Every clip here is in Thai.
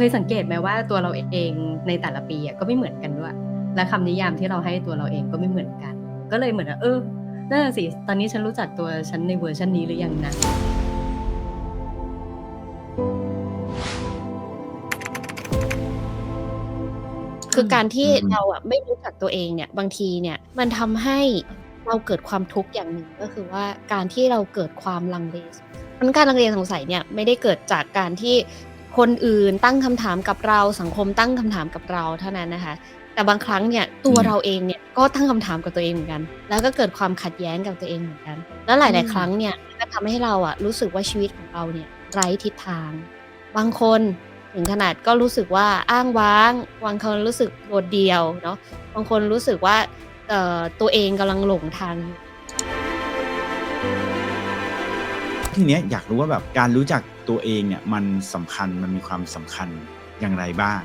เคยสังเกตไหมว่าตัวเราเองในแต่ละปีอะก็ไม่เหมือนกันด้วย และคำนิยามที่เราให้ตัวเราเองก็ไม่เหมือนกัน ก็เลยเหมือนว่าเออนั่นสิตอนนี้ฉันรู้จักตัวฉันในเวอร์ชันนี้หรือยังนะคือการที่เราอะไม่รู้จักตัวเองเนี่ยบางทีเนี่ยมันทำให้เราเกิดความทุกข์อย่างหนึ่งก็คือว่าการที่เราเกิดความลังเลมันการลังเลสงสัยเนี่ยไม่ได้เกิดจากการที่ คนอื่นตั้งคำถามกับเราสังคมตั้งคำถามกับเราเท่านั้นนะคะ แต่บางครั้งเนี่ยตัวเราเองเนี่ยก็ตั้งคำถามกับตัวเองเหมือนกัน แล้วก็เกิดความขัดแย้งกับตัวเองเหมือนกัน แล้วหลาย ๆ ครั้งเนี่ยก็ทำให้เราอะรู้สึกว่าชีวิตของเราเนี่ยไร้ทิศทาง บางคนถึงขนาดก็รู้สึกว่าอ้างว้างบางคนรู้สึกโดดเดี่ยวเนาะบางคนรู้สึกว่าเอ่อตัวเองกำลังหลงทางอยู่ทีเนี้ยอยากรู้ว่าแบบการรู้จัก ตัวเองเนี่ยมันสำคัญมันมีความสำคัญอย่างไรบ้าง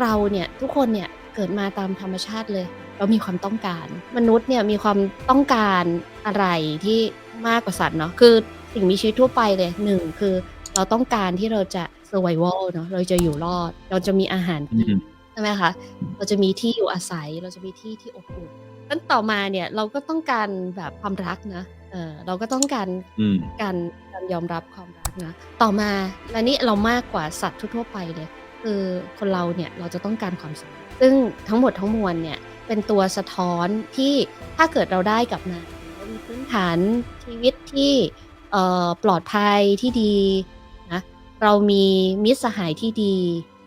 เราเนี่ยทุกคนเนี่ยเกิดมาตามธรรมชาติเลย เรามีความต้องการ มนุษย์เนี่ยมีความต้องการอะไรที่มากกว่าสัตว์เนาะคือสิ่งมีชีวิตทั่วไปเลยหนึ่งคือเราต้องการที่เราจะ survival เนาะเราจะอยู่รอด เราจะมีอาหารกินอืมใช่ไหมคะเราจะมีที่อยู่อาศัย เราจะมีที่ที่อบอุ่นนั้นต่อมาเนี่ยเราก็ต้องการแบบความรักนะเออเราก็ต้องการอืมการการยอมรับความรัก นะต่อมาและนี่เรามากกว่าสัตว์ทั่วๆไปเลย คือคนเราเนี่ยเราจะต้องการความสุขซึ่งทั้งหมดทั้งมวลเนี่ยเป็นตัวสะท้อนที่ถ้าเกิดเราได้กลับมาเรามีพื้นฐานชีวิตที่เอ่อปลอดภัยที่ดีนะเรามีมิตรสหายที่ดี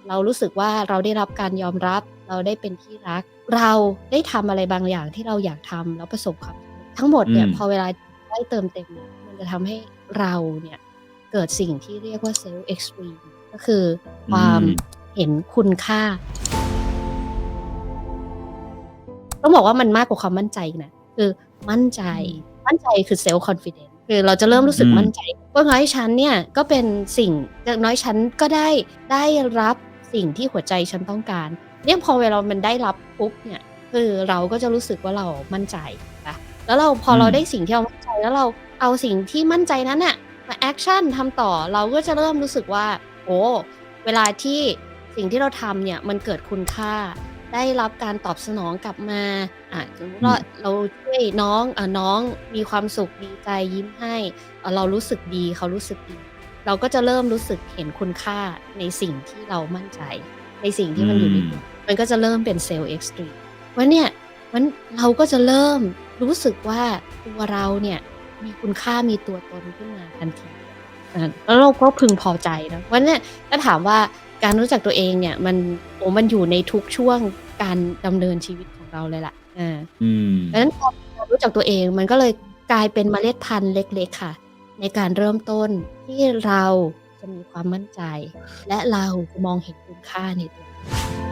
เรารู้สึกว่าเราได้รับการยอมรับ เราได้เป็นที่รัก เราได้ทำอะไรบางอย่างที่เราอยากทำแล้วประสบความสำเร็จทั้งหมดเนี่ยอืมพอเวลาได้เติมเต็มเนี่ยมันจะทำให้เราเนี่ย เกิดสิ่งที่เรียกว่า self esteem ก็คือความอืมเห็นคุณค่า ต้องบอกว่ามันมากกว่าความมั่นใจอีกนะคือมั่นใจมั่นใจคือ self confidence คือเราจะเริ่มรู้สึกอืมมั่นใจว่าน้อยฉันเนี่ยก็เป็นสิ่งอย่างน้อยฉันก็ได้ได้รับสิ่งที่หัวใจฉันต้องการ เนี่ยพอเวลามันได้รับปุ๊บเนี่ยคือเราก็จะรู้สึกว่าเรามั่นใจนะแล้วเราพอเราได้สิ่งที่เรามั่นใจแล้วเราเอาสิ่งที่มั่นใจนั้นน่ะ มาแอคชั่นทำต่อเราก็จะเริ่มรู้สึกว่า โอ้เวลาที่สิ่งที่เราทำเนี่ยมันเกิดคุณค่า ได้รับการตอบสนองกลับมาอะสมมติว่าเราช่วยน้องอะน้องมีความสุขดีใจยิ้มให้อะเรารู้สึกดีเขารู้สึกดี เราก็จะเริ่มรู้สึกเห็นคุณค่าในสิ่งที่เรามั่นใจ ในสิ่งที่มันอยู่ในตัวมันก็จะเริ่มเป็นเซลล์เอ็กซ์ตรีมวันเนี่ยมันเราก็จะเริ่มรู้สึกว่าตัวเราเนี่ย มีคุณค่ามีตัวตนขึ้นมาทันทีอะแล้วเราก็พึงพอใจนะวันเนี่ยถ้าถามว่าการรู้จักตัวเองเนี่ย มันโอ้มันอยู่ในทุกช่วงการดำเนินชีวิตของเราเลยล่ะอ่าอืมดังนั้นพอเรารู้จักตัวเองมันก็เลยกลายเป็นเมล็ดพันธุ์เล็ก ๆ ค่ะ ในการเริ่มต้นที่เราจะมีความมั่นใจ และเราจะมองเห็นคุณค่าในตัวเอง